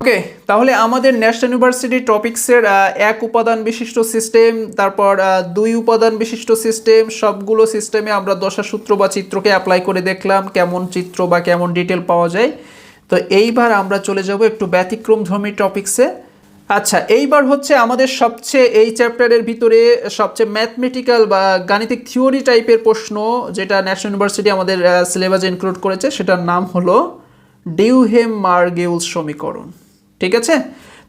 ওকে, তাহলে আমাদের national university টপিক্সের এক উপাদান বিশিষ্ট সিস্টেম, তারপর দুই উপাদান বিশিষ্ট সিস্টেম, সবগুলো সিস্টেমে আমরা দশা সূত্র বা চিত্রকে অ্যাপ্লাই করে দেখলাম, কেমন চিত্র বা কেমন ডিটেল পাওয়া যায়। তো এইবার আমরা চলে যাব একটু ব্যতিক্রমধর্মী টপিক্সে। আচ্ছা এইবার হচ্ছে আমাদের সবচেয়ে, এই চ্যাপ্টারের ভিতরে সবচেয়ে ম্যাথমেটিক্যাল বা গাণিতিক থিওরি টাইপের প্রশ্ন, যেটা ন্যাশনাল ইউনিভার্সিটি আমাদের সিলেবাসে ইনক্লুড করেছে, সেটার নাম হলো ডিউহেম মার্গেউল সমীকরণ। ঠিক আছে?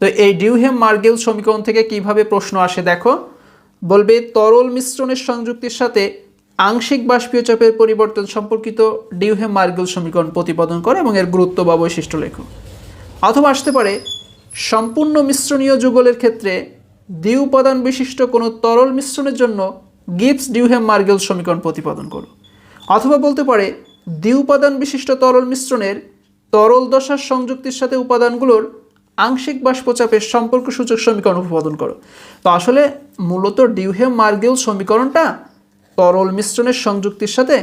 তো এই ডিউহেম মার্গেল সমীকরণ থেকে কীভাবে প্রশ্ন আসে দেখো? বলবে, তরল মিশ্রণের সংযুক্তির সাথে আংশিক বাষ্পীয় চাপের পরিবর্তন সম্পর্কিত ডিউহেম মার্গেল সমীকরণ প্রতিপাদন করে এবং এর গুরুত্ব বা বৈশিষ্ট্য লেখো। অথবা আসতে পারে, সম্পূর্ণ মিশ্রণীয় যুগলের ক্ষেত্রে দ্বি উপাদান বিশিষ্ট কোনো তরল মিশ্রণের জন্য গিবস ডিউহেম মার্গেল সমীকরণ প্রতিপাদন করো। অথবা বলতে পারে দ্বি উপাদান বিশিষ্ট তরল মিশ্রণের তরল দশার সংযুক্তির সাথে উপাদানগুলোর আংশিক বাষ্পচাপের সম্পর্ক সূচক সমীকরণ উৎপাদন করো। তো আসলে মূলত ডিউহেম মার্গেল সমীকরণটা তরল মিশ্রণের সংযুক্তির সাথে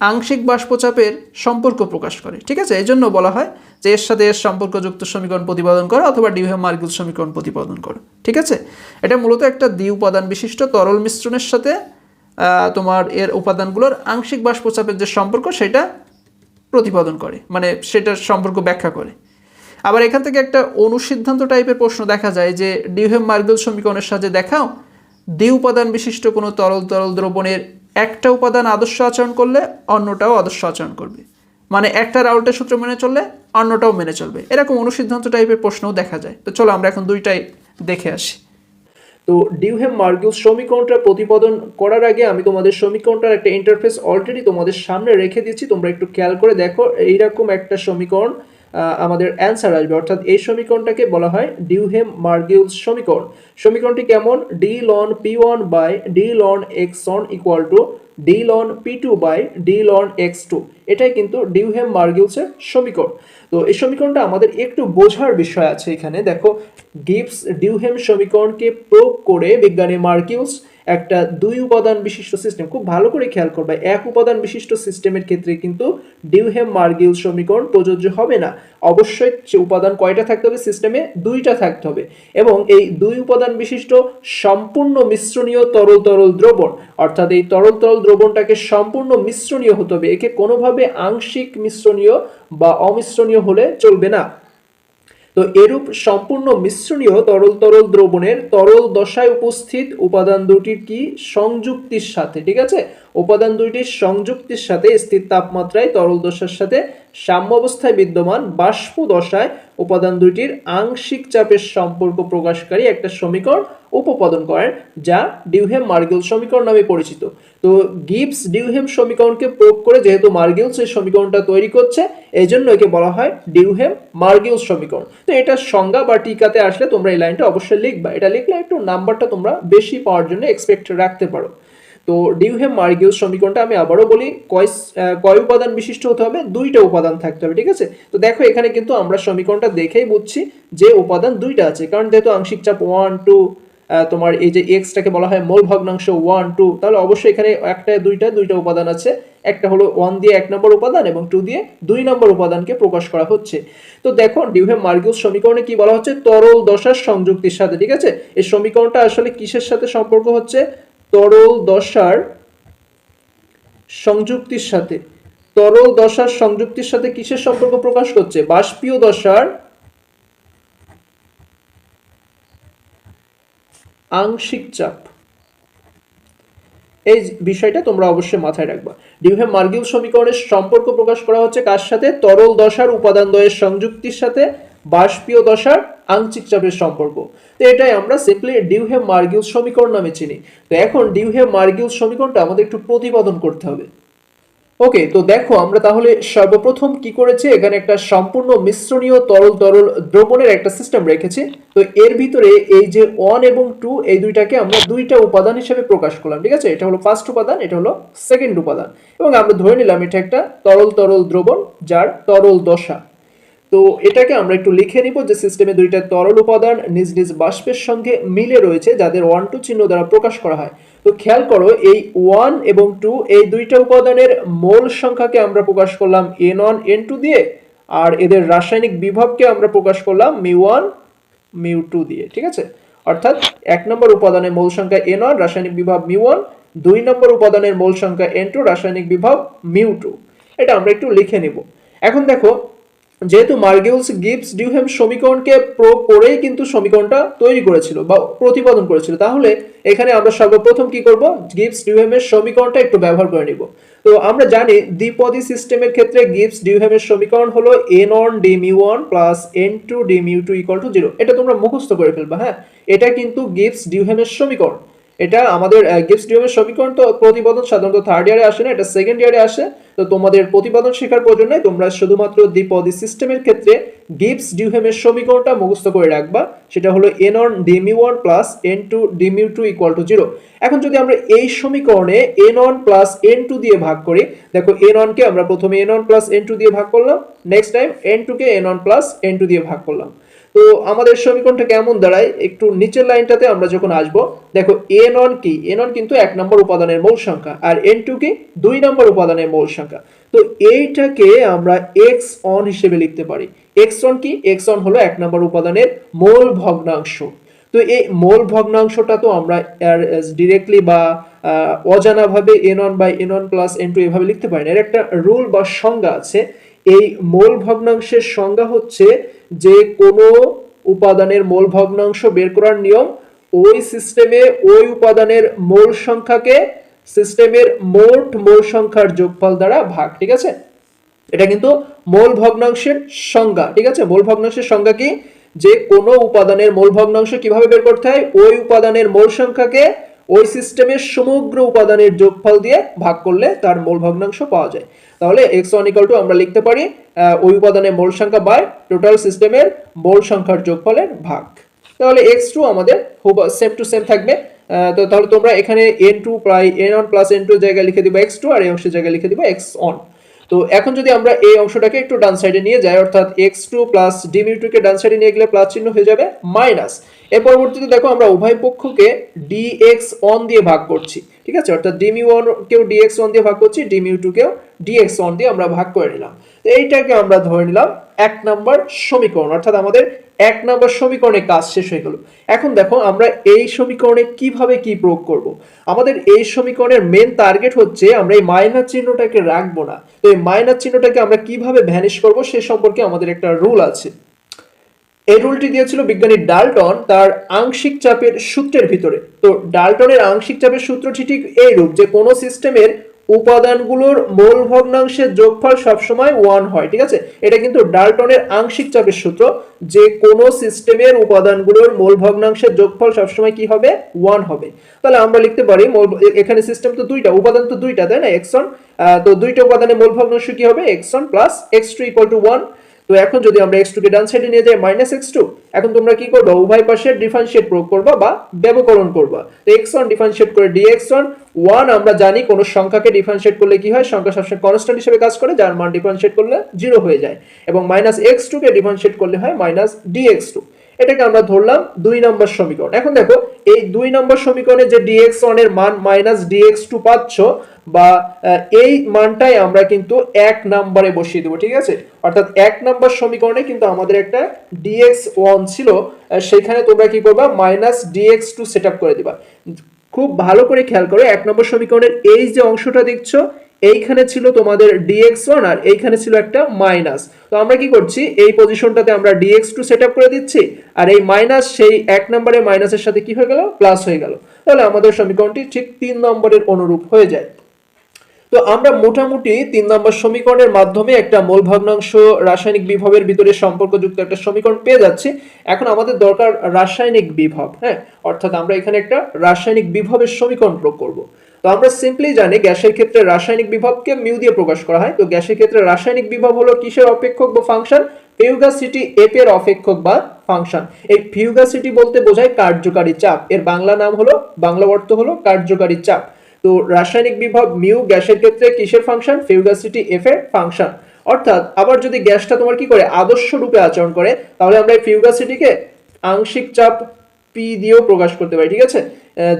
আংশিক বাষ্পচাপের সম্পর্ক প্রকাশ করে, ঠিক আছে? এই জন্য বলা হয় যে এর সাথে এর সম্পর্কযুক্ত সমীকরণ প্রতিপাদন করো অথবা ডিউহেম মার্গেল সমীকরণ প্রতিপাদন করো, ঠিক আছে? এটা মূলত একটা দ্বি উপাদান বিশিষ্ট তরল মিশ্রণের সাথে তোমার এর উপাদানগুলোর আংশিক বাষ্পচাপের যে সম্পর্ক সেটা প্রতিপাদন করে মানে সেটার সম্পর্ক ব্যাখ্যা করে। আবার এখান থেকে একটা অনুসিদ্ধান্ত টাইপের প্রশ্ন দেখা যায় যে, ডিউহেম মার্গেল সমীকরণের সাহায্যে দেখাও দ্বি উপাদান বিশিষ্ট কোনো তরল তরল দ্রবণের একটা উপাদান আদর্শ আচরণ করলে অন্যটাও আদর্শ আচরণ করবে। মানে একটা রাউল্টের সূত্র মেনে চললে অন্যটাও মেনে চলবে। এরকম অনুসিদ্ধান্ত টাইপের প্রশ্নও দেখা যায়। তো চলো আমরা এখন দুইটাই দেখে আসি। তো ডিউহেম মার্গিউস সমীকরণটা প্রতিপাদন করার আগে আমি তোমাদের সমীকরণটার একটা ইন্টারফেস অলরেডি তোমাদের সামনে রেখে দিচ্ছি। তোমরা একটু খেয়াল করে দেখো, এইরকম একটা সমীকরণ আমাদের অ্যান্সার আসবে। অর্থাৎ এই সমীকরণটাকে বলা হয় ডিউহেম মার্গিউস সমীকরণ। সমীকরণটি কেমন? D ln p one by d ln x one equal to d ln p two by d ln x two এটাই কিন্তু ডিউহেম মার্গিউসের সমীকরণ। তো এই সমীকরণটা আমাদের একটু বোঝার বিষয় আছে এখানে। দেখো গিবস ডিউহেম সমীকরণকে প্রয়োগ করে বিজ্ঞানী মার্কিউস একটা দুই উপাদান বিশিষ্ট সিস্টেম খুব ভালো করে খেয়াল করবে, এক উপাদান বিশিষ্ট সিস্টেমের ক্ষেত্রে কিন্তু ডিউহেম মার্গিউস সমীকরণ প্রযোজ্য হবে না। অবশ্যই উপাদান কয়টা থাকতে হবে? সিস্টেমে দুইটা থাকতে হবে। এবং এই দুই উপাদান বিশিষ্ট সম্পূর্ণ মিশ্রণীয় তরল তরল দ্রবণ, অর্থাৎ এই তরল তরল দ্রবণটাকে সম্পূর্ণ মিশ্রণীয় হতে হবে, একে কোনোভাবে আংশিক মিশ্রণীয় বা অমিশ্রণীয় হলে চলবে না। তো এরূপ সম্পূর্ণ মিশ্রণীয় তরল তরল দ্রবণের তরল দশায় উপস্থিত উপাদান দুটির কি? সংযুক্তির সাথে, ঠিক আছে? উপাদান দুইটির সংযুক্তির সাথে স্থির তাপমাত্রায় তরল দশার সাথে সাম্য অবস্থায় বিদ্যমান বাষ্প দশায় উপাদান দুইটির আংশিক চাপের সম্পর্ক প্রকাশকারী একটা সমীকরণ উপপাদন করেন, যা ডিউহেম মার্গেল সমীকরণ নামে পরিচিত। তো গিবস ডিউহেম সমীকরণকে প্রয়োগ করে যেহেতু মার্গেলস এই সমীকরণটা তৈরি করছে এই জন্য একে বলা হয় ডিউহেম মার্গেলস সমীকরণ। তো এটা সংজ্ঞা বা টিকাতে আসলে তোমরা এই লাইনটা অবশ্যই লিখবা। এটা লিখলে একটু নাম্বারটা তোমরা বেশি পাওয়ার জন্য এক্সপেক্ট রাখতে পারো। তো ডিউহেম মার্গিউস সমীকরণটা আমি আবারও বলি কয় কয় উপাদান বিশিষ্ট হতে হবে? দুইটা উপাদান থাকতে হবে, ঠিক আছে? তো দেখো এখানে কিন্তু আমরা সমীকরণটা দেখেই বুঝছি যে উপাদান দুইটা আছে। কারণ যেহেতু আংশিক চাপ ওয়ান টু তোমার এই যে এক্সটাকে বলা হয় মোল ভগ্নাংশ ওয়ান টু তাহলে অবশ্যই এখানে একটা, দুইটা দুইটা উপাদান আছে। একটা হলো ওয়ান দিয়ে এক নম্বর উপাদান এবং টু দিয়ে দুই নম্বর উপাদানকে প্রকাশ করা হচ্ছে। তো দেখো ডিউহেম মার্গিউস সমীকরণে কি বলা হচ্ছে? তরল দশার সংযুক্তির সাথে, ঠিক আছে? এই সমীকরণটা আসলে কিসের সাথে সম্পর্ক হচ্ছে? তরল দশার সংযুক্তির সাথে। তরল দশার সংযুক্তির সাথে কিসের সম্পর্ক প্রকাশ করছে? বাষ্পীয় দশার আংশিক চাপ। এই বিষয়টা তোমরা অবশ্যই মাথায় রাখবা। ডিউহে মার্গিউল সমীকরণের সম্পর্ক প্রকাশ করা হচ্ছে কার সাথে? তরল দশার উপাদান দ্বয়ের সংযুক্তির সাথে বাষ্পীয় দশার আংশিক চাপের সম্পর্ক। তো এটাই আমরা সিম্পলি ডিউহে মার্গিউল সমীকরণ নামে চিনি। তো এখন ডিউহে মার্গিউল সমীকরণটা আমাদের একটু প্রতিপাদন করতে হবে। ওকে তো দেখো, আমরা তাহলে সর্বপ্রথম কি করেছি? এখানে একটা সম্পূর্ণ মিশ্রণীয় তরল তরল দ্রবণের একটা সিস্টেম রেখেছি। তো এর ভিতরে এই যে ওয়ান এবং টু এই দুইটাকে আমরা দুইটা উপাদান হিসেবে প্রকাশ করলাম, ঠিক আছে? এটা হলো ফার্স্ট উপাদান, এটা হলো সেকেন্ড উপাদান। এবং আমরা ধরে নিলাম, এটা একটা তরল তরল দ্রবণ যার তরল দশা। তো এটাকে আমরা একটু লিখে নিব যে সিস্টেমে দুইটা তরল উপাদান নিজ নিজ বাষ্পের সঙ্গে মিলে রয়েছে, যাদের ওয়ান টু চিহ্ন দ্বারা প্রকাশ করা হয়। তো খেয়াল করো, এই ওয়ান এবং টু এই দুইটা উপাদানের মোল সংখ্যাকে আমরা প্রকাশ করলাম এন ওয়ান এন টু দিয়ে, আর এদের রাসায়নিক বিভবকে আমরা প্রকাশ করলাম মিউ ওয়ান মিউ টু দিয়ে, ঠিক আছে? অর্থাৎ এক নম্বর উপাদানের মোল সংখ্যা এন ওয়ান রাসায়নিক বিভব মিউ ওয়ান দুই নম্বর উপাদানের মোল সংখ্যা এন টু রাসায়নিক বিভব মিউ টু এটা আমরা একটু লিখে নিব। এখন দেখো যেহেতু মার্গেলস, গিবস, ডিউহেম সমীকরণকে প্রয়োগ করেই কিন্তু সমীকরণটা তৈরি করেছিল বা প্রতিপাদন করেছিল। তাহলে এখানে আমরা সর্বপ্রথম কি করব? গিবস, ডিউহেমের সমীকরণটা একটু ব্যবহার করে নিব। তো আমরা জানি দ্বিপদী সিস্টেমের ক্ষেত্রে গিবস, ডিউহেমের সমীকরণ হলো n one d mu one plus n two d mu two equal to zero এটা তোমরা মুখস্থ করে ফেলবা হ্যাঁ? এটা কিন্তু গিবস, ডিউহেমের সমীকরণ। এটা আমাদের গিফট ডিউমের সমীকরণ তো প্রতিপাদন সাধারণত থার্ড ইয়ারে আসে না, এটা সেকেন্ড ইয়ারে আসে। তো তোমাদের প্রতিপাদন শেখার প্রয়োজন নাই। তোমরা শুধুমাত্র দ্বিপদী সিস্টেমের ক্ষেত্রে গিবস ডিউহেমের সমীকরণটা মুখস্থ করে রাখবা। সেটা হলো n one d mu one plus n two d mu two equal to zero এখন যদি আমরা এই সমীকরণে n one plus n two দিয়ে ভাগ করি, দেখো এন অনকে আমরা প্রথমে n one plus n two দিয়ে ভাগ করলাম নেক্সট টাইম এন টুকে n one plus n two দিয়ে ভাগ করলাম। তো আমাদের সমীকরণটা কেমন দাঁড়ায়? একটু নিচের লাইনটাতে আমরা যখন আসব, দেখো এন অন কি? এন অন কিন্তু এক নম্বর উপাদানের মূল সংখ্যা, আর এন টু কি? দুই নম্বর উপাদানের মূল সংখ্যা। তো এইটাকে আমরা এক্স অন হিসেবে লিখতে পারি। এক্স অন কি? এক্স অন হলো এক নম্বর উপাদানের মোল ভগ্নাংশ। তো এই মোল ভগ্নাংশটা তো আমরা ডিরেক্টলি বা অজানাভাবে n one by n one plus n two এভাবে লিখতে পারি না। এর একটা রুল বা সংজ্ঞা আছে। এই মোল ভগ্নাংশের সংজ্ঞা হচ্ছে যে কোনো উপাদানের মোল ভগ্নাংশ বের করার নিয়ম, ওই সিস্টেমে ওই উপাদানের মোল সংখ্যাকে সিস্টেমের মোট মোল সংখ্যার যোগফল দ্বারা ভাগ, ঠিক আছে? এটা কিন্তু মোল ভগ্নাংশের সংজ্ঞা, ঠিক আছে? মোল ভগ্নাংশের সংজ্ঞা কি? যে কোনো উপাদানের মোল ভগ্নাংশ কীভাবে বের করতে হয়? ওই উপাদানের মোল সংখ্যাকে ওই সিস্টেমের সমগ্র উপাদানের যোগফল দিয়ে ভাগ করলে তার মোল ভগ্নাংশ পাওয়া যায়। তাহলে এক্স ওয়ান ইকাল টু আমরা লিখতে পারি ওই উপাদানের মোল সংখ্যা বাই টোটাল সিস্টেমের মোল সংখ্যার যোগফলের ভাগ। তাহলে এক্স টু আমাদের সেম টু সেম থাকবে। তো তাহলে তোমরা এখানে এন টু প্রায় n one plus n two জায়গায় লিখে দিবা এক্স টু আর এই অংশের জায়গায় লিখে দিবা এক্স অন তো এখন যদি আমরা এই অংশটাকে একটু ডান সাইডে নিয়ে যাই, অর্থাৎ x two plus d mu two কে ডান সাইডে নিয়ে গেলে প্লাস চিহ্ন হয়ে যাবে মাইনাস এর পরবর্তীতে দেখো আমরা উভয় পক্ষকে ডিএক্স অন দিয়ে ভাগ করছি, ঠিক আছে? অর্থাৎ ডিমিউ ওয়ান কেও ডিএক্স ওয়ান দিয়ে ভাগ করছি ডিমিউ টু কেও ডিএক্স ওয়ান দিয়ে আমরা ভাগ করে নিলাম। তো এইটাকে আমরা ধরে নিলাম এক নাম্বার সমীকরণ, অর্থাৎ আমাদের এক নাম্বার সমীকরণে কাজ শেষ হয়ে গেল। এখন দেখো আমরা এই সমীকরণে কীভাবে কি প্রয়োগ করব? আমাদের এই সমীকরণের মেন টার্গেট হচ্ছে আমরা এই মাইনাস চিহ্নটাকে রাখব না। তো এই মাইনাস চিহ্নটাকে আমরা কীভাবে ভ্যানিশ করব সে সম্পর্কে আমাদের একটা রুল আছে। এই রুলটি দিয়েছিল বিজ্ঞানী ডাল্টন তার আংশিক চাপের সূত্রের ভিতরে। তো ডাল্টনের আংশিক চাপের সূত্রটি ঠিক এই রূপ যে কোনো সিস্টেমের উপাদানগুলোর মোল ভগ্নাংশের যোগফল সবসময় ওয়ান হয়, ঠিক আছে? এটা কিন্তু ডাল্টনের আংশিক চাপের সূত্র। যে কোনো সিস্টেমের উপাদানগুলোর মোল ভগ্নাংশের যোগফল সবসময় কি হবে? ওয়ান হবে। তাহলে আমরা লিখতে পারি মোল এখানে সিস্টেম তো দুইটা, উপাদান তো দুইটা, তাই না? এক্সন তো দুইটা উপাদানের মোল ভগ্নাংশ কি হবে? X one plus x two equal to one তো এখন যদি আমরা এক্স টুকে ডান সাইডে নিয়ে যাই মাইনাস এক্স টু এখন তোমরা কি করবা? উভয় পাশে ডিফারেন্সিয়েট প্রয়োগ করবা বা ব্যবকরণ করবা। তো এক্স ওয়ান ডিফারেন্সিয়েট করে ডিএক্স ওয়ান ওয়ান আমরা জানি কোন সংখ্যাকে ডিফারেন্সিয়েট করলে কি হয়? সংখ্যা সবসময় কনস্ট্যান্ট হিসেবে কাজ করে, যার মান ডিফারেন্সিয়েট করলে জিরো হয়ে যায়। এবং মাইনাস এক্স টুকে ডিফারেন্সিয়েট করলে হয় মাইনাস ডিএক্স টু এটাকে আমরা ধরলাম দুই নম্বর সমীকরণ। এখন দেখো, এই দুই নম্বর সমীকরণে যে ডিএক্স এর মান মাইনাস ডিএক্স টু পাচ্ছ বা এই মানটাই আমরা কিন্তু এক নম্বরে বসিয়ে দেবো, ঠিক আছে? অর্থাৎ এক নম্বর সমীকরণে কিন্তু আমাদের একটা ডিএক্স ওয়ান ছিল সেখানে তোমরা কি করবা? মাইনাস ডিএক্স টু সেট করে দিবা। খুব ভালো করে খেয়াল করো, এক নম্বর সমীকরণের এই যে অংশটা দেখছ এইখানে ছিল তোমাদের ডিএক্স ওয়ান আর এইখানে ছিল একটা মাইনাস তো আমরা কি করছি? এই পজিশনটাতে আমরা ডিএক্স টু সেট করে দিচ্ছি আর এই মাইনাস সেই এক নম্বরে মাইনাসের সাথে কি হয়ে গেল? প্লাস হয়ে গেল। তাহলে আমাদের সমীকরণটি ঠিক তিন নম্বরের অনুরূপ হয়ে যায়। তো আমরা মোটামুটি তিন নম্বর সমীকরণের মাধ্যমে একটা মোল ভগ্নাংশ রাসায়নিক বিভবের ভিতরে সম্পর্কযুক্ত একটা সমীকরণ পেয়ে যাচ্ছি। এখন আমাদের দরকার রাসায়নিক বিভব হ্যাঁ? অর্থাৎ আমরা এখানে একটা রাসায়নিক বিভবের সমীকরণ প্রয়োগ করব। তো আমরা সিম্পলি জানি গ্যাসের ক্ষেত্রে রাসায়নিক বিভবকে মিউ দিয়ে প্রকাশ করা হয়। তো গ্যাসের ক্ষেত্রে রাসায়নিক বিভব হলো কিসের অপেক্ষক বা ফাংশন ফিউগাসিটি এফ এর অপেক্ষক বা ফাংশন এই ফিউগাসিটি বলতে বোঝায় কার্যকারী চাপ। এর বাংলা নাম হলো, বাংলা অর্থ হলো কার্যকারী চাপ। তো রাসায়নিক বিভব মিউ গ্যাসের ক্ষেত্রে কিসের ফাংশন ফিউগাসিটি এফ এর ফাংশন অর্থাৎ আবার যদি গ্যাসটা তোমার কি করে? আদর্শ রূপে আচরণ করে, তাহলে আমরা এই ফিউগাসিটিকে আংশিক চাপ পি দিয়েও প্রকাশ করতে পারি, ঠিক আছে?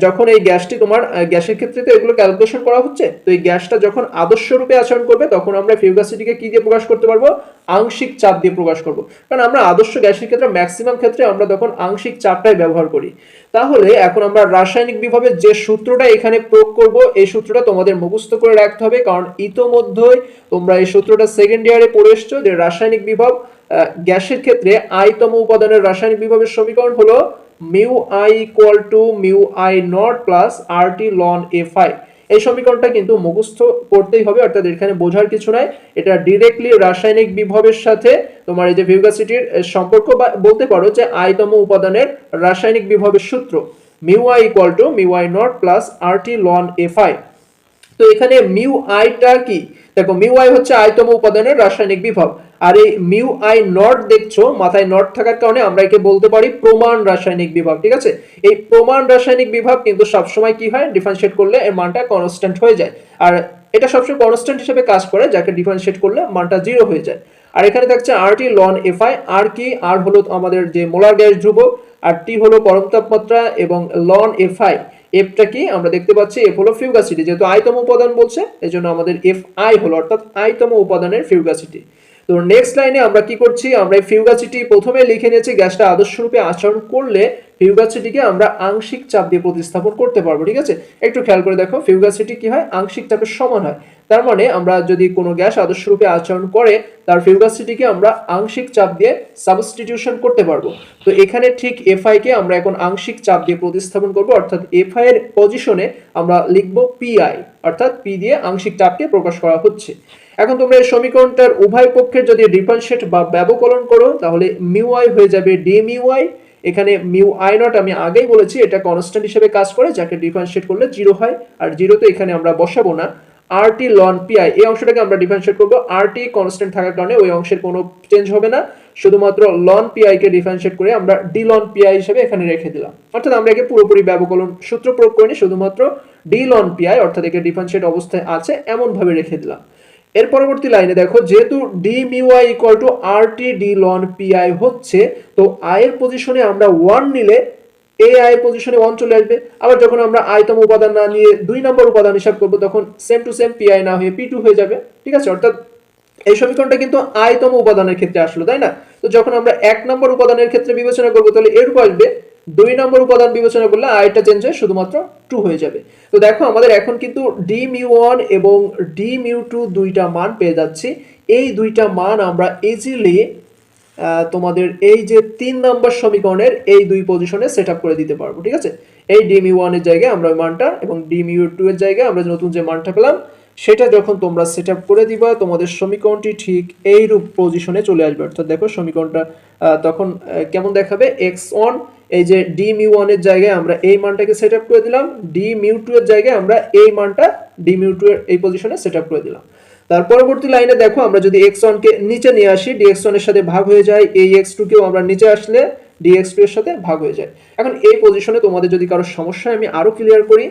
যখন এই গ্যাসটি তোমার গ্যাসের ক্ষেত্রে তো এগুলো ক্যালকুলেশন করা হচ্ছে, তো এই গ্যাসটা যখন আদর্শ রূপে আচরণ করবে, তখন আমরা ফিউগাসিটিকে কি দিয়ে প্রকাশ করতে পারব? আংশিক চাপ দিয়ে প্রকাশ করব। কারণ আমরা আদর্শ গ্যাসের ক্ষেত্রে ম্যাক্সিমাম ক্ষেত্রে আমরা তখন আংশিক চাপটাই ব্যবহার করি। তাহলে এখন আমরা রাসায়নিক বিভাবের যে সূত্রটা এখানে প্রয়োগ করব, এই সূত্রটা তোমাদের মুখস্থ করে রাখতে হবে, কারণ ইতোমধ্যেই তোমরা এই সূত্রটা সেকেন্ড ইয়ারে পড়ে এসছো যে রাসায়নিক বিভব গ্যাসের ক্ষেত্রে আইতম উপাদানের রাসায়নিক বিভবের সমীকরণ হলো mu i equal to mu i naught plus R T ln f i এই সমীকরণটা কিন্তু মুখস্থ করতেই হবে, অর্থাৎ এখানে বোঝার কিছু নাই। এটা ডিরেক্টলি রাসায়নিক বিভবের সাথে তোমার এই যে ভিউগাসিটির সম্পর্ক বা বলতে পারো যে আইতম উপাদানের রাসায়নিক বিভবের সূত্র। Mu i equal to mu i naught plus R T ln f i তো এখানে মিউ আইটা কি? দেখো মিউ আই হচ্ছে আয়তম উপাদানের রাসায়নিক বিভব। আর এই মিউ আই নট দেখছ, মাথায় নট থাকার কারণে আমরা একে বলতে পারি প্রমাণ রাসায়নিক বিভব ঠিক আছে? এই প্রমাণ রাসায়নিক বিভব কিন্তু সবসময় কি হয়? ডিফারেন্সিয়েট করলে এর মানটা কনস্ট্যান্ট হয়ে যায়। আর এটা সবসময় কনস্ট্যান্ট হিসেবে কাজ করে, যাকে ডিফারেন্সিয়েট করলে মানটা জিরো হয়ে যায়। আর এখানে থাকছে আর টি লন এফ আই আর কি? আর হলো আমাদের যে মোলার গ্যাস ধ্রুবক, আর টি হলো পরম তাপমাত্রা এবং লন এফ আই এফটা কি? আমরা দেখতে পাচ্ছি এফ হলো ফিউগাসিটি যেহেতু আইতম উপাদান বলছে, এজন্য আমাদের এফ আই হলো, অর্থাৎ আইতম উপাদানের ফিউগাসিটি তো নেক্সট লাইনে আমরা কি করছি? আমরা এই ফিউগাসিটি প্রথমে লিখে নিয়েছি, গ্যাসটা আদর্শ রূপে আচরণ করলে ফিউগাসিটিকে আমরা আংশিক চাপ দিয়ে প্রতিস্থাপন করতে পারব, ঠিক আছে? একটু খেয়াল করে দেখো ফিউগাসিটি কি হয়? আংশিক চাপের সমান হয়। তার মানে আমরা যদি কোনো গ্যাস আদর্শ রূপে আচরণ করে, তার ফিউগাসিটিকে আমরা আংশিক চাপ দিয়ে সাবস্টিটিউশন করতে পারব। তো এখানে ঠিক এফআই কে আমরা এখন আংশিক চাপ দিয়ে প্রতিস্থাপন করব, অর্থাৎ এফআই এর পজিশনে আমরা লিখব পিআই অর্থাৎ পি দিয়ে আংশিক চাপকে প্রকাশ করা হচ্ছে। এখন তোমরা এই সমীকরণটার উভয় পক্ষের যদি ডিফারেন্সিয়েট বা ব্যবকলন করো, তাহলে মিউ আই হয়ে যাবে ডি মিউ আই এখানে মিউ আই নট আমি আগেই বলেছি, এটা কনস্ট্যান্ট হিসেবে কাজ করে, যাকে ডিফারেন্সিয়েট করলে জিরো হয়। আর জিরোতে এখানে আমরা বসাবো না। আর টি লন পিআই এই অংশটাকে আমরা ডিফারেন্সিয়েট করব। আর টি কনস্ট্যান্ট থাকার কারণে ওই অংশের কোনো চেঞ্জ হবে না। শুধুমাত্র লন পিআই কে ডিফারেন্সিয়েট করে আমরা ডি লন পিআই হিসেবে এখানে রেখে দিলাম। অর্থাৎ আমরা একে পুরোপুরি ব্যবকলন সূত্র প্রয়োগ করিনি, শুধুমাত্র ডি লন পিআই অর্থাৎ একে ডিফারেন্সিয়েট অবস্থায় আছে এমন ভাবে রেখে দিলাম। এর পরবর্তী লাইনে দেখো, যেহেতু d mu i equal to R T d ln p i হচ্ছে, তো আয়ের পজিশনে আমরা ওয়ান নিলে এই আয়ের পজিশনে ওয়ান চলে আসবে। আবার যখন আমরা আয়তম উপাদান না নিয়ে দুই নম্বর উপাদান হিসাব করব, তখন সেম টু সেম পিআই না হয়ে পি টু হয়ে যাবে। ঠিক আছে? অর্থাৎ এই সমীকরণটা কিন্তু আয়তম উপাদানের ক্ষেত্রে আসলো, তাই না? তো যখন আমরা এক নম্বর উপাদানের ক্ষেত্রে বিবেচনা করব, তাহলে এরূপ আসবে দুই নম্বর উপাদান বিবেচনা করলে আয়টা চেঞ্জ হয়ে, শুধুমাত্র টু হয়ে যাবে। তো দেখো, আমাদের এখন কিন্তু ডি মিউ ওয়ান এবং ডি মিউ টু দুইটা মান পেয়ে যাচ্ছি। এই দুইটা মান আমরা ইজিলি তোমাদের এই যে তিন নম্বর সমীকরণের এই দুই পজিশনে সেট করে দিতে পারব, ঠিক আছে? এই ডি মিউ ওয়ানের জায়গায় আমরা ওই মানটা এবং ডি মিউ টু এর জায়গায় আমরা নতুন যে মানটা পেলাম, সেটা যখন তোমরা সেট করে দিবা, তোমাদের সমীকরণটি ঠিক এই রূপ পজিশনে চলে আসবে। অর্থাৎ দেখো, সমীকরণটা তখন কেমন দেখাবে? এক্স ওয়ান এই যে ডি মিউ ওয়ানের জায়গায় আমরা এই মানটাকে সেট আপ করে দিলাম ডি মিউ টু এর জায়গায় আমরা এই মানটা ডি মিউ টু এর এই পজিশনে সেট আপ করে দিলাম। তার পরবর্তী লাইনে দেখো, আমরা যদি এক্স ওয়ানকে নিচে নিয়ে আসি ডি এক্স ওয়ানের সাথে ভাগ হয়ে যায়, এই এক্স টু কেও আমরা নিচে আসলে ডি এক্স টু এর সাথে ভাগ হয়ে যায়। এখন এই পজিশনে তোমাদের যদি কারও সমস্যা আমি আরও ক্লিয়ার করি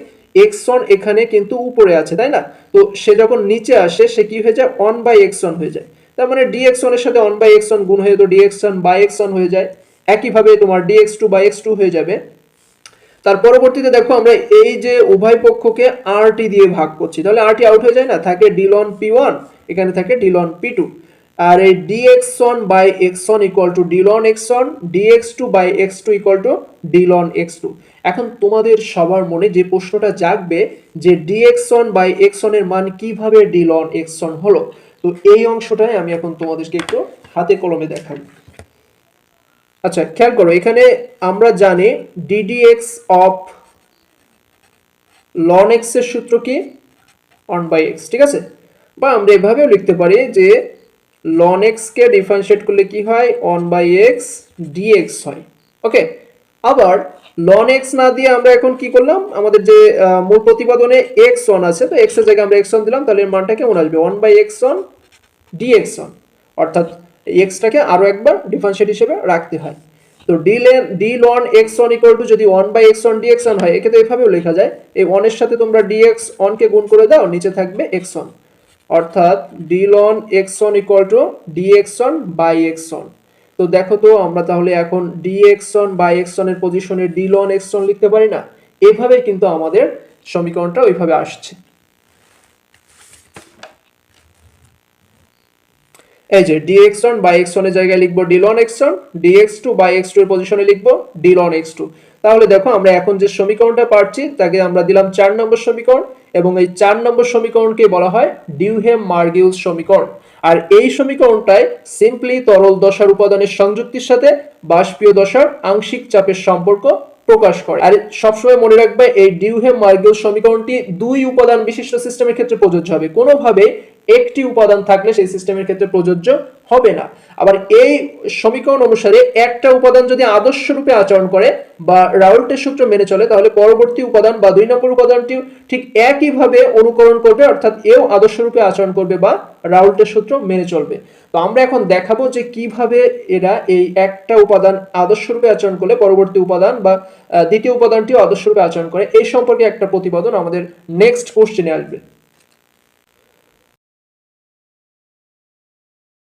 এক্স ওয়ান এখানে কিন্তু উপরে আছে, তাই না? তো সে যখন নিচে আসে, সে কি হয়ে যায়? অন বাই এক্স ওয়ান হয়ে যায়। তার মানে ডি ওয়ানের সাথে অন বাই এক্স ওয়ান গুণ হয়ে তো d one by x one হয়ে যায়। একইভাবে তোমার d x two by x two হয়ে যাবে। তার পরবর্তীতে দেখো আমরা এই যে উভয় পক্ষকে আর টি দিয়ে ভাগ করছি। তাহলে আর টি আউট হয়ে যায় না? থাকে ডিলন পি ওয়ান এখানে থাকে ডিলন পি টু আর এই d x one by x one equal to d ln x one d x two by x two equal to d ln x two এখন তোমাদের সবার মনে যে প্রশ্নটা জাগবে যে d x one by x ওয়ানের মান কীভাবে ডিলন এক্স ওয়ান হলো? তো এই অংশটাই আমি এখন তোমাদেরকে একটু হাতে কলমে দেখাবো। আচ্ছা খেয়াল করো, এখানে আমরা জানি ডিডিএক্স অফ লন এক্সের সূত্র কি? অন বাই এক্স ঠিক আছে? বা আমরা এভাবেও লিখতে পারি যে লন এক্স কে ডিফারেন্সিয়েট করলে কি হয়? অন বাই এক্স ডিএক্স হয়। ওকে আবার লন এক্স না দিয়ে আমরা এখন কি করলাম? আমাদের যে মূল প্রতিপাদনে এক্স ওয়ান আছে, তো এক্সের জায়গায় আমরা এক্স ওয়ান দিলাম, তাহলে এর মানটা কেমন আসবে? One by x one d x one অর্থাৎ এক্সটাকে আরও একবার ডিফারেন্সিয়েট হিসেবে রাখতে হয়। তো d ln d ln x one equal to যদি one by x one d x one হয়, একে তো এভাবেও লেখা যায়, এই ওয়ানের সাথে তোমরা ডিএক্স ওয়ানকে গুণ করে দাও, নিচে থাকবে এক্স ওয়ান অর্থাৎ d ln x one equal to d x one by x one তো দেখো তো, আমরা তাহলে এখন ডি এক্সন বাই এক্সনের পজিশনে ডি লন এক্সন লিখতে পারি না এভাবে কিন্তু আমাদের সমীকরণটা ওইভাবে আসছে। এই যে d x one by x ওয়ানের জায়গায় লিখব d ln x one d x two by x two এর পজিশনে লিখব ডি লন এক্স টু তাহলে দেখো আমরা এখন যে সমীকরণটা পাচ্ছি তাকে আমরা দিলাম চার নম্বর সমীকরণ এবং এই চার নম্বর সমীকরণকে বলা হয় ডিউহেম মার্গিউস সমীকরণ। আর এই সমীকরণটায় সিম্পলি তরল দশার উপাদানের সংযুক্তির সাথে বাষ্পীয় দশার আংশিক চাপের সম্পর্ক প্রকাশ করে। আর, সবসময় মনে রাখবে, এই ডিউহে মার্গেল সমীকরণটি দুই উপাদান বিশিষ্ট সিস্টেমের ক্ষেত্রে প্রযোজ্য হবে। কোনোভাবে একটি উপাদান থাকলে সেই সিস্টেমের ক্ষেত্রে প্রযোজ্য হবে না। আবার এই সমীকরণ অনুসারে একটা উপাদান যদি আদর্শ রূপে আচরণ করে বা রাউল্টের সূত্র মেনে চলে, তাহলে পরবর্তী উপাদান বা দুই নম্বর উপাদানটিও ঠিক একইভাবে অনুকরণ করবে, অর্থাৎ এও আদর্শ রূপে আচরণ করবে বা রাউল্টের সূত্র মেনে চলবে। তো আমরা এখন দেখাবো যে কীভাবে এরা এই একটা উপাদান আদর্শ রূপে আচরণ করলে পরবর্তী উপাদান বা দ্বিতীয় উপাদানটিও আদর্শ রূপে আচরণ করে। এই সম্পর্কে একটা প্রতিপাদন আমাদের নেক্সট কোশ্চেনে আসবে।